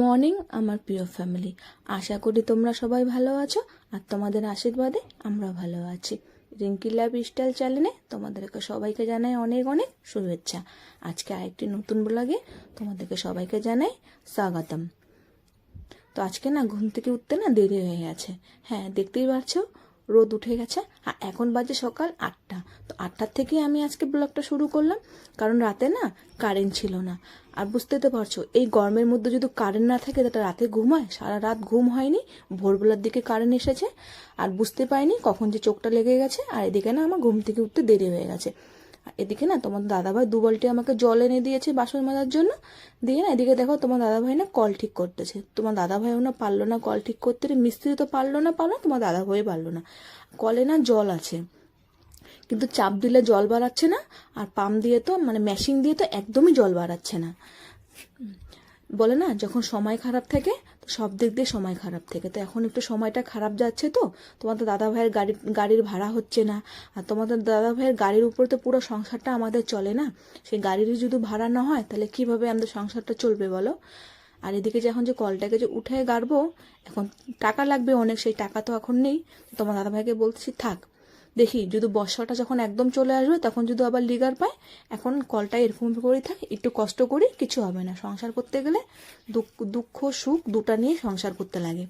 Morning আমার প্রিয় family আশা করি তোমরা সবাই ভালো আছো, আর তোমাদের আশীর্বাদে আমরা ভালো আছি। রিঙ্কি লাভ স্টাইল চ্যানেলে তোমাদেরকে সবাইকে জানাই অনেক অনেক শুভেচ্ছা। আজকে আরেকটি নতুন ব্লগে তোমাদেরকে সবাইকে জানাই স্বাগতম। তো আজকে না ঘুম থেকে উঠতে না দেরি হয়ে গেছে। হ্যাঁ দেখতেই পারছ রোদ উঠে গেছে, আর এখন বাজে সকাল আটটা। তো আটটার থেকে আমি আজকে ব্লগটা শুরু করলাম, কারণ রাতে না কারেন্ট ছিল না। আর বুঝতে তো পারছ, এই গরমের মধ্যে যদি কারেন্ট না থাকে, তাহলে রাতে ঘুম হয়? সারা রাত ঘুম হয়নি, ভোরবেলার দিকে কারেন্ট এসেছে, আর বুঝতে পারিনি কখন যে চোখটা লেগে গেছে, আর এদিকে না আমার ঘুম থেকে উঠতে দেরি হয়ে গেছে। এদিকে না তোমার দাদাভাই দু বালতি আমাকে জল এনে দিয়েছে বাসন মাজার জন্য। দিয়ে না এদিকে দেখো তোমার দাদাভাই না কল ঠিক করতেছে। তোমার দাদাভাইও না পারল না কল ঠিক করতে। মিস্ত্রি তো পারল না, পারল তোমার দাদাভাই পারল না। কলে না জল আছে। কিন্তু চাপ দিলে জল বাড়াচ্ছে না, আর পাম্প দিয়ে তো মানে মেশিন দিয়ে তো একদমই জল বাড়াচ্ছে না। বলে না যখন সময় খারাপ থাকে সব দিক দিয়ে সময় খারাপ থেকে। তো এখন একটু সময়টা খারাপ যাচ্ছে তো, তোমাদের দাদা ভাইয়ের গাড়ি, গাড়ির ভাড়া হচ্ছে না। আর তোমাদের দাদা ভাইয়ের গাড়ির উপর তো পুরো সংসারটা আমাদের চলে না। সেই গাড়িরই যদি ভাড়া না হয়, তাহলে কীভাবে আমাদের সংসারটা চলবে বলো? আর এদিকে যে এখন যে কলটাকে যে উঠে গাড়বো, এখন টাকা লাগবে অনেক, সেই টাকা তো এখন নেই। তোমার দাদা ভাইকে বলছি, থাক। দেখি, যদি বর্ষাটা যখন একদম চলে আসবে, তখন যদি আবার লিগার পায়, এখন কলটা এরকম করেই থাকে, একটু কষ্ট করি, কিছু হবে না। সংসার করতে গেলে দুঃখ সুখ, দুটা নিয়ে সংসার করতে লাগে।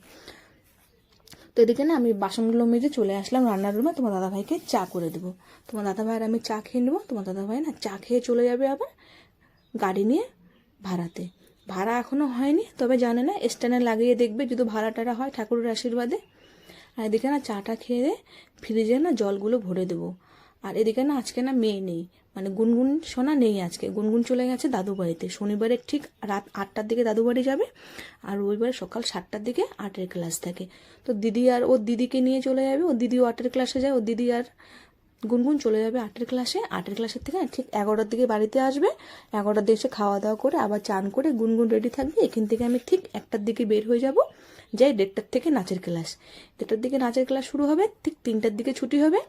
তো এদিকে না, আমি বাসনগুলো মেজে চলে আসলাম রান্নার রুমে, তোমার দাদাভাইকে চা করে দেবো। তোমার দাদাভাইয়ের আমি চা খেয়ে নেব, তোমার দাদাভাই না চা খেয়ে চলে যাবে আবার গাড়ি নিয়ে ভাড়াতে। ভাড়া এখনও হয়নি, তবে জানে না, স্ট্যান্ডে লাগিয়ে দেখবে, যদি ভাড়া টাড়া হয় ঠাকুরের আশীর্বাদে। আর এদিকে না চাটা খেয়ে ফ্রিজে না জলগুলো ভরে দেবো। আর এদিকে না আজকে না মেয়ে নেই। মানে গুনগুন সোনা নেই আজকে। গুনগুন চলে গেছে দাদু বাড়িতে। শনিবারে ঠিক রাত আটটার দিকে দাদু বাড়ি যাবে আর রবিবারে সকাল সাতটার দিকে আটের ক্লাস থাকে। তো দিদি আর ওর দিদিকে নিয়ে চলে যাবে। ওর দিদিও আটের ক্লাসে যায়। ওর দিদি আর গুনগুন চলে যাবে আটের ক্লাসে। আটের ক্লাসের থেকে ঠিক এগারোটার দিকে বাড়িতে আসবে। এগারোটার দিকে খাওয়া দাওয়া করে আবার চান করে গুনগুন রেডি থাকবে। এখান থেকে আমি ঠিক একটার দিকে বের হয়ে যাব। যাই দেড়টার থেকে নাচের ক্লাস। দেড়টার দিকে নাচের ক্লাস শুরু হবে, ঠিক তিনটার দিকে ছুটি হবে।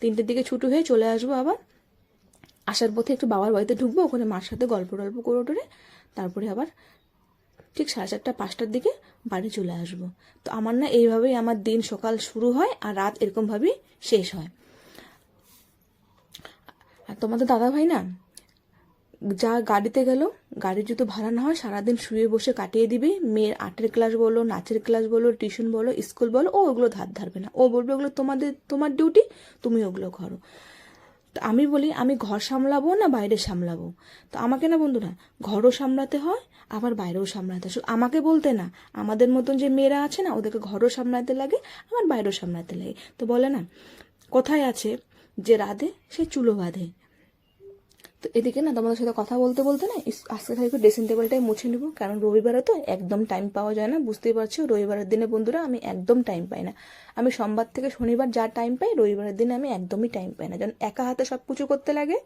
তিনটের দিকে ছুটি হয়ে চলে আসব আবার। আসার পথে একটু বাবার বাড়িতে ঢুকবো, ওখানে মার সাথে গল্প টল্প করে টোরে। তারপরে আবার ঠিক সাড়ে চারটা, পাঁচটার দিকে বাড়ি চলে আসব। তো আমার না এইভাবেই আমার দিন সকাল শুরু হয় আর রাত এরকমভাবেই শেষ হয়। আর তোমাদের দাদা ভাই না যা গাড়িতে গেল গাড়ি যদি ভাড়া না হয় সারাদিন শুয়ে বসে কাটিয়ে দিবি। মেয়ের আর্টের ক্লাস বলো, নাচের ক্লাস বলো, টিউশন বলো, স্কুল বলো, ও ওগুলো ধার ধারবে না। ও বলবে ওগুলো তোমাদের, তোমার ডিউটি তুমি ওগুলো করো। তো আমি বলি, আমি ঘর সামলাবো না বাইরে সামলাবো? তো আমাকে না বন্ধুরা, ঘরও সামলাতে হয়, আবার বাইরেও সামলাতে হয়। শুধু আমাকে বলতে না, আমাদের মতন যে মেয়েরা আছে না, ওদেরকে ঘরও সামলাতে লাগে, আবার বাইরেও সামলাতে লাগে। তো বলে না, কোথায় আছে যে রাধে, সে চুলো বাঁধে। তো এদিকে না তোমাদের সাথে কথা বলতে বলতে না আজকে একটু ড্রেসিং টেবিলটাই মুছে নেব। কারণ রবিবারে তো একদম টাইম পাওয়া যায় না, বুঝতেই পারছ? রবিবারের দিনে বন্ধুরা আমি একদম টাইম পাই না। আমি সোমবার থেকে শনিবার যা টাইম পাই, রবিবারের দিনে আমি একদমই টাইম পাই না। যেন একা হাতে সব কিছু করতে লাগে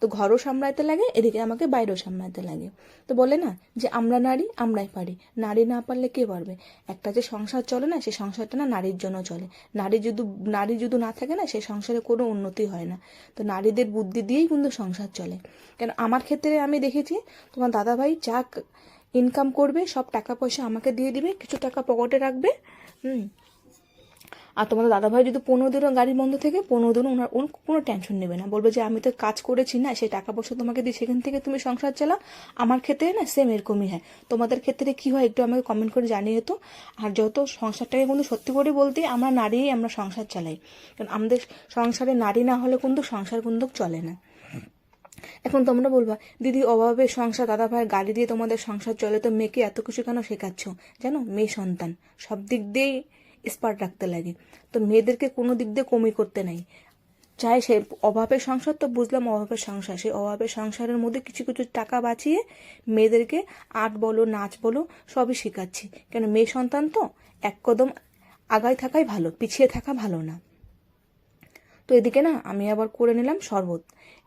তো ঘরও সামলাতে লাগে, এদিকে আমাকে বাইরেও সামলাতে লাগে। তো বলে না যে, আমরা নারী, আমরাই পারি। নারী না পারলে কে পারবে? একটা যে সংসার চলে না সেই সংসারটা না নারীর জন্য চলে। নারী যদি নারী যদি না থাকে না সেই সংসারে কোনো উন্নতি হয় না। তো নারীদের বুদ্ধি দিয়েই কিন্তু সংসার চলে। কেন, আমার ক্ষেত্রে আমি দেখেছি, তোমার দাদাভাই যা ইনকাম করবে, সব টাকা পয়সা আমাকে দিয়ে দিবে, কিছু টাকা পকেটে রাখবে, হুম আর তোমাদের দাদাভাই যদি পনেরো দিনও গাড়ি বন্ধ থেকে পনেরো দিনও ওনার ওর কোনো টেনশন নেবে না। বলবে যে, আমি তো কাজ করেছি না সেই টাকা পয়সা তোমাকে দিই সেখান থেকে তুমি সংসার চালাও। আমার ক্ষেত্রে না সেম এরকমই হয়। তোমাদের ক্ষেত্রে কি হয় একটু আমাকে কমেন্ট করে জানিয়ে তো। আর যত সংসারটাকে কিন্তু সত্যি করে বলতে, আমরা নারীই আমরা সংসার চালাই। কারণ আমাদের সংসারে নারী না হলে কিন্তু সংসার কিন্তু চলে না। এখন তোমরা বলবা, দিদি, অভাবে সংসার দাদা ভাইয়ের গাড়ি দিয়ে তোমাদের সংসার চলে, তো মেয়েকে এত কিছু কেন শেখাচ্ছ? জানো, মেয়ে সন্তান। সব দিক দিয়েই স্পার্ট রাখতে লাগে। তো মেয়েদেরকে কোনো দিক দিয়ে কমি করতে নাই। চাই সে অভাবের সংসার, তো বুঝলাম অভাবের সংসার। সেই অভাবের সংসারের মধ্যে কিছু কিছু টাকা বাঁচিয়ে মেয়েদেরকে আর্ট বলো, নাচ বলো, সবই শেখাচ্ছি। কেন মেয়ে সন্তান তো এক কদম আগায় থাকাই ভালো, পিছিয়ে থাকা ভালো না। তো এদিকে না, আমি আবার করে নিলাম শরবত।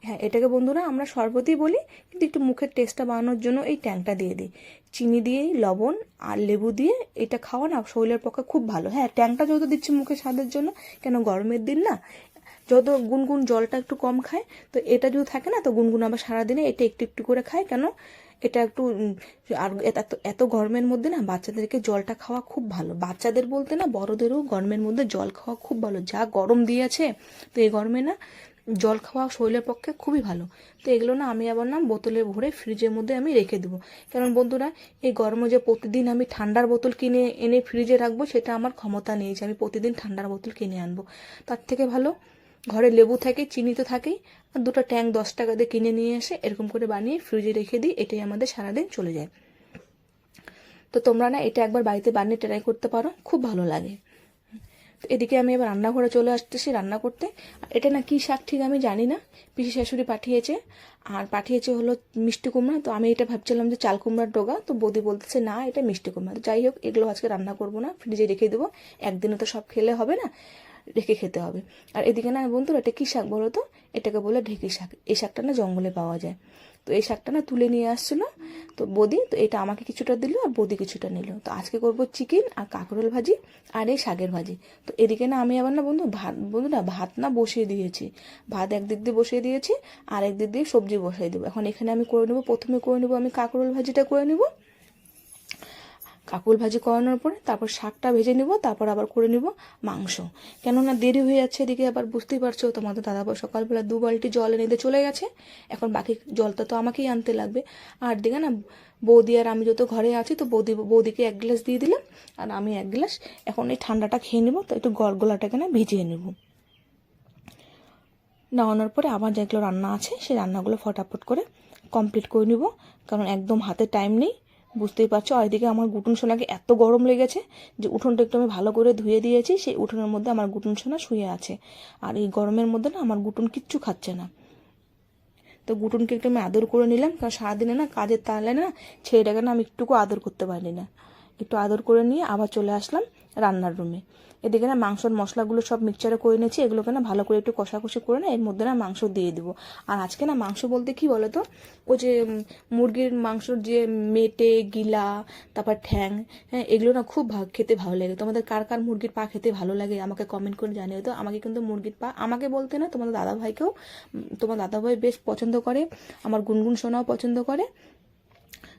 হ্যাঁ এটাকে বন্ধুরা আমরা শরবতই বলি, কিন্তু একটু মুখের টেস্টটা বানানোর জন্য এই ট্যাংটা দিয়ে দিই। চিনি দিয়ে, লবণ আর লেবু দিয়ে এটা খাওয়া না শরীরের পক্ষে খুব ভালো। হ্যাঁ ট্যাংটা যেহেতু দিচ্ছি মুখে স্বাদের জন্য, কেন গরমের দিন না যত গুনগুন জলটা একটু কম খায়, তো এটা যদি থাকে না, তো গুনগুন আবার সারাদিনে এটা একটু একটু করে খায়। কেন? এটা একটু আর এত এত গরমের মধ্যে না বাচ্চাদেরকে জলটা খাওয়া খুব ভালো। বাচ্চাদের বলতে না বড়দেরও গরমের মধ্যে জল খাওয়া খুব ভালো। যা গরম দিয়েছে, তো এই গরমে না জল খাওয়া শরীরের পক্ষে খুবই ভালো। তো এগুলো না আমি আবার না বোতলে ভরে ফ্রিজের মধ্যে আমি রেখে দেবো। কারণ বন্ধুরা, এই গরমে যে প্রতিদিন আমি ঠান্ডার বোতল কিনে এনে ফ্রিজে রাখব, সেটা আমার ক্ষমতা নেই যে আমি প্রতিদিন ঠান্ডার বোতল কিনে আনব। তার থেকে ভালো ঘরে লেবু থাকে, চিনি তো থাকেই, আর দুটো ট্যাঙ্ক দশ টাকা দিয়ে কিনে নিয়ে এসে এরকম করে বানিয়ে ফ্রিজে রেখে দিই, এটাই আমাদের সারাদিন চলে যায়। তো তোমরা না এটা একবার বাড়িতে বানিয়ে ট্রাই করতে পারো, খুব ভালো লাগে। এদিকে আমি এবার রান্নাঘরে চলে আসতেছি রান্না করতে। এটা না কী শাক ঠিক আমি জানি না, পিসি শাশুড়ি পাঠিয়েছে, আর পাঠিয়েছে হলো মিষ্টি কুমড়া। তো আমি এটা ভাবছিলাম যে চাল কুমড়ার ডোগা, তো বৌদি বলতেছে না, এটা মিষ্টি কুমড়া। তো যাই হোক, এগুলো আজকে রান্না করব না ফ্রিজে রেখে দেবো একদিনে তো সব খেলে হবে না। রেখে খেতে হবে। আর এদিকে না বন্ধুরা, এটা কী শাক বলো তো? এটাকে বলে ঢেঁকি শাক। এই শাকটা না জঙ্গলে পাওয়া যায়। তো এই শাকটা না তুলে নিয়ে আসছিল তো বদি, তো এটা আমাকে কিছুটা দিল আর বদি কিছুটা নিল। তো আজকে করব চিকেন আর কাঁকরোল ভাজি আর এই শাকের ভাজি। তো এদিকে না আমি আবার না বন্ধু, ভাত, বন্ধুরা, ভাত না বসিয়ে দিয়েছি। ভাত একদিক দিয়ে বসিয়ে দিয়েছি আর একদিক দিয়ে সবজি বসিয়ে দেবো। এখন এখানে আমি করে নেব, প্রথমে করে নেব আমি কাঁকরোল ভাজিটা করে নেব। কাকুল ভাজি করানোর পরে তারপর শাকটা ভেজে নিব, তারপর আবার করে নিব মাংস। কেননা দেরি হয়ে যাচ্ছে, এদিকে আবার বুঝতেই পারছ, তোমাদের দাদাবাবু সকালবেলা দু বালটি জল এনে দিয়ে চলে গেছে। এখন বাকি জলটা তো আমাকেই আনতে লাগবে। আর দিকে না, বৌদি আর আমি যত ঘরে আছি, তো বৌদি, বৌদিকে এক গ্লাস দিয়ে দিলাম, আর আমি এক গ্লাস। এখন এই ঠান্ডাটা খেয়ে নেব, তো একটু গড়গোলাটাকে না ভিজিয়ে নেব। নামানোর পরে আবার যেগুলো রান্না আছে, সেই রান্নাগুলো ফটাফট করে কমপ্লিট করে নিব, কারণ একদম হাতে টাইম নেই। বুঝতেই পারছ? আর এদিকে আমার গুটুন সোনাকে এত গরম লেগেছে যে উঠোনটা একটু আমি ভালো করে ধুয়ে দিয়েছি, সেই উঠোনের মধ্যে আমার গুটুন সোনা শুয়ে আছে। আর এই গরমের মধ্যে না আমার গুটুন কিচ্ছু খাচ্ছে না। তো গুটুনকে একটু আমি আদর করে নিলাম, কারণ সারাদিনে না কাজের তালে না ছেলেটাকে না আমি একটুকু আদর করতে পারি না একটু আদর করে নিয়ে আবার চলে আসলাম রান্নার রুমে। এদিকে না মাংসর মশলাগুলো সব মিক্সচারে করে নিয়েছি, এগুলোকে না ভালো করে একটু কষাকষি করে না, এর মধ্যে না মাংস দিয়ে দেবো। আর আজকে না মাংস বলতে কি বলো তো ওই যে মুরগির মাংসর যে মেটে, গিলা, তারপর ঠ্যাং হ্যাঁ এগুলো না খুব খেতে ভালো লাগে। তোমাদের কার কার মুরগির পা খেতে ভালো লাগে আমাকে কমেন্ট করে জানিও তো। আমাকে কিন্তু মুরগির পা, আমাকে বলতে না তোমাদের দাদা ভাইকেও তোমার দাদা ভাই বেশ পছন্দ করে, আমার গুনগুন সোনাও পছন্দ করে।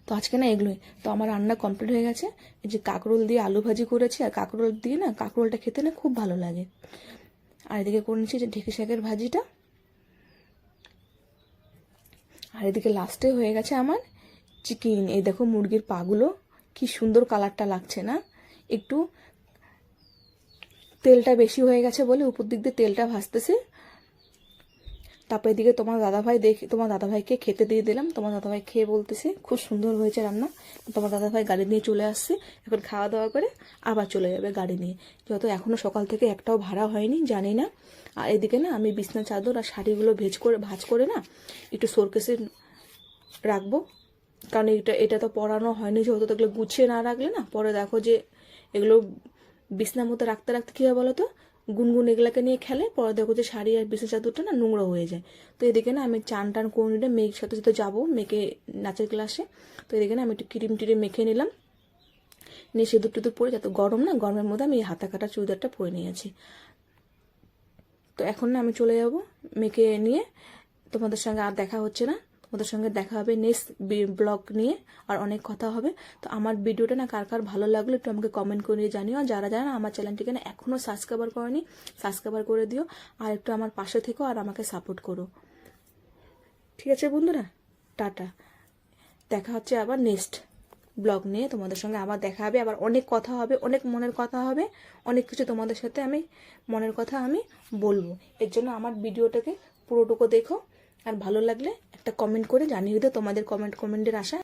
তো আজকে না এগুলোই। তো আমার রান্না কমপ্লিট হয়ে গেছে। এই যে কাঁকরোল দিয়ে আলু ভাজি করেছি আর কাঁকরোল দিয়ে না কাঁকরোলটা খেতে না খুব ভালো লাগে। আর এদিকে করে নিচ্ছি যে ঢেঁকি শাকের ভাজিটা। আর এদিকে লাস্টে হয়ে গেছে আমার চিকেন এই দেখো মুরগির পাগুলো, কি সুন্দর কালারটা লাগছে না? একটু তেলটা বেশি হয়ে গেছে বলে উপর দিক দিয়ে তেলটা ভাসতেছে। তারপর এদিকে তোমার দাদাভাই দেখে, তোমার দাদাভাইকে খেতে দিয়ে দিলাম। তোমার দাদাভাই খেয়ে বলতেছে, খুব সুন্দর হয়েছে রান্না। তোমার দাদাভাই গাড়ি নিয়ে চলে আসছে। এখন খাওয়া দাওয়া করে আবার চলে যাবে গাড়ি নিয়ে। যত এখনও সকাল থেকে একটাও ভাড়া হয়নি, জানি না। আর এদিকে না, আমি বিছনা, চাদর আর শাড়িগুলো ভেজ করে, ভাজ করে না একটু সোরকেসে রাখব। কারণ এটা এটা তো পরানো হয়নি, যেহেতু এগুলো গুছিয়ে না রাখলে না, পরে দেখো যে এগুলো বিছনার মতো রাখতে রাখতে কী হয় বলো তো? গুনগুন এগুলাকে নিয়ে খেলে, পরে দেখো যে শাড়ি আর বিছনা চাদরটা না নোংরা হয়ে যায়। তো এদিকে না আমি চান টান করে নিলে মেয়ের সাথে সাথে যাব, মেয়েকে নাচের ক্লাসে। তো এদিকে না আমি একটু ক্রিম টিরিম মেখে নিলাম। নিয়ে সিঁদুর টুদুর পরে যাতে গরম না, গরমের মধ্যে আমি হাতা কাটা চুড়িদারটা পরে নিয়েছি তো এখন না আমি চলে যাব, মেয়েকে নিয়ে। তোমাদের সঙ্গে আর দেখা হচ্ছে না। তোমাদের সঙ্গে দেখা হবে নেক্সট ব্লগ নিয়ে আর অনেক কথা হবে। তো আমার ভিডিওটা না কার কার ভালো লাগল একটু আমাকে কমেন্ট করে জানিও। যারা যারা না আমার চ্যানেলটিকে না এখনও সাবস্ক্রাইবার করেনি সাবস্ক্রাইবার করে দিও। আর একটু আমার পাশে থেকো আর আমাকে সাপোর্ট করো। ঠিক আছে বন্ধুরা? টাটা। দেখা হচ্ছে আবার নেক্সট ব্লগ নিয়ে। তোমাদের সঙ্গে আবার দেখা হবে, আবার অনেক কথা হবে, অনেক মনের কথা হবে। অনেক কিছু তোমাদের সাথে আমি মনের কথা আমি বলব। এর জন্য আমার ভিডিওটাকে পুরোটুকু দেখো। আর ভালো লাগলে একটা কমেন্ট করে জানিয়ে দিও তোমাদের কমেন্ট কমেন্টের আশা।